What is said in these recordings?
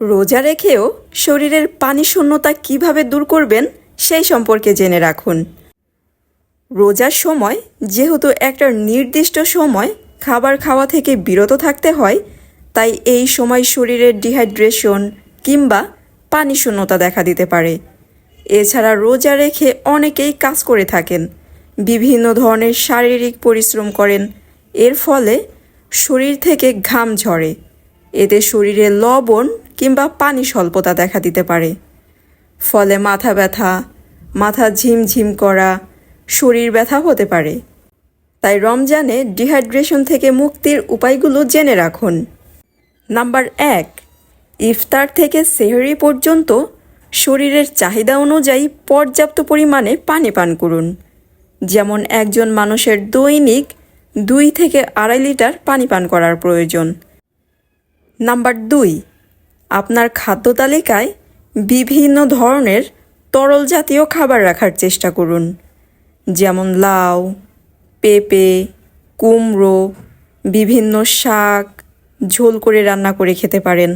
রোজা রেখেও শরীরের পানি শূন্যতা কীভাবে দূর করবেন, সেই সম্পর্কে জেনে রাখুন। রোজার সময় যেহেতু একটা নির্দিষ্ট সময় খাবার খাওয়া থেকে বিরত থাকতে হয়, তাই এই সময় শরীরের ডিহাইড্রেশন কিংবা পানি শূন্যতা দেখা দিতে পারে। এছাড়া রোজা রেখে অনেকেই কাজ করে থাকেন, বিভিন্ন ধরনের শারীরিক পরিশ্রম করেন। এর ফলে শরীর থেকে ঘাম ঝরে। এতে শরীরে লবণ কিংবা পানি স্বল্পতা দেখা দিতে পারে। ফলে মাথা ব্যথা, মাথা ঝিমঝিম করা, শরীর ব্যথা হতে পারে। তাই রমজানে ডিহাইড্রেশন থেকে মুক্তির উপায়গুলো জেনে রাখুন। নাম্বার এক, ইফতার থেকে সেহরি পর্যন্ত শরীরের চাহিদা অনুযায়ী পর্যাপ্ত পরিমাণে পানি পান করুন। যেমন একজন মানুষের দৈনিক দুই থেকে আড়াই লিটার পানি পান করার প্রয়োজন। নাম্বার দুই আপনার খাদ্য তালিকায় বিভিন্ন ধরনের তরল জাতীয় খাবার রাখার চেষ্টা করুন। যেমন লাউ, পেঁপে, কুমড়ো, বিভিন্ন শাক ঝোল করে রান্না করে খেতে পারেন।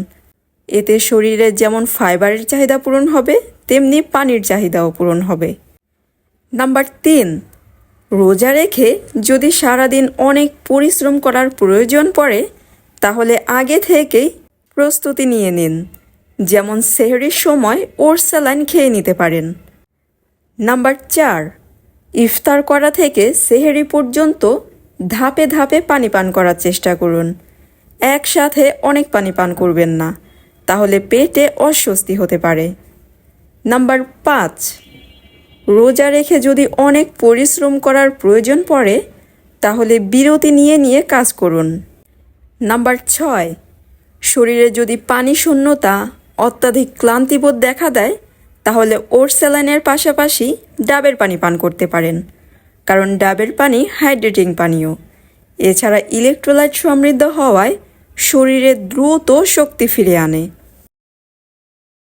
এতে শরীরে যেমন ফাইবারের চাহিদা পূরণ হবে, তেমনি পানির চাহিদাও পূরণ হবে। নাম্বার তিন, রোজা রেখে যদি সারাদিন অনেক পরিশ্রম করার প্রয়োজন পড়ে, তাহলে আগে থেকেই প্রস্তুতি নিয়ে নিন। যেমন সেহরির সময় ওর স্যালাইন খেয়ে নিতে পারেন। নাম্বার চার, ইফতার করা থেকে সেহেরি পর্যন্ত ধাপে ধাপে পানি পান করার চেষ্টা করুন। একসাথে অনেক পানি পান করবেন না, তাহলে পেটে অস্বস্তি হতে পারে। নাম্বার পাঁচ, রোজা রেখে যদি অনেক পরিশ্রম করার প্রয়োজন পড়ে, তাহলে বিরতি নিয়ে নিয়ে কাজ করুন। নাম্বার ছয় শরীরে যদি পানি শূন্যতা, অত্যাধিক ক্লান্তিবোধ দেখা দেয়, তাহলে ওর স্যালাইনের পাশাপাশি ডাবের পানি পান করতে পারেন। কারণ ডাবের পানি হাইড্রেটিং পানীয়। এছাড়া ইলেকট্রোলাইট সমৃদ্ধ হওয়ায় শরীরে দ্রুত শক্তি ফিরে আনে।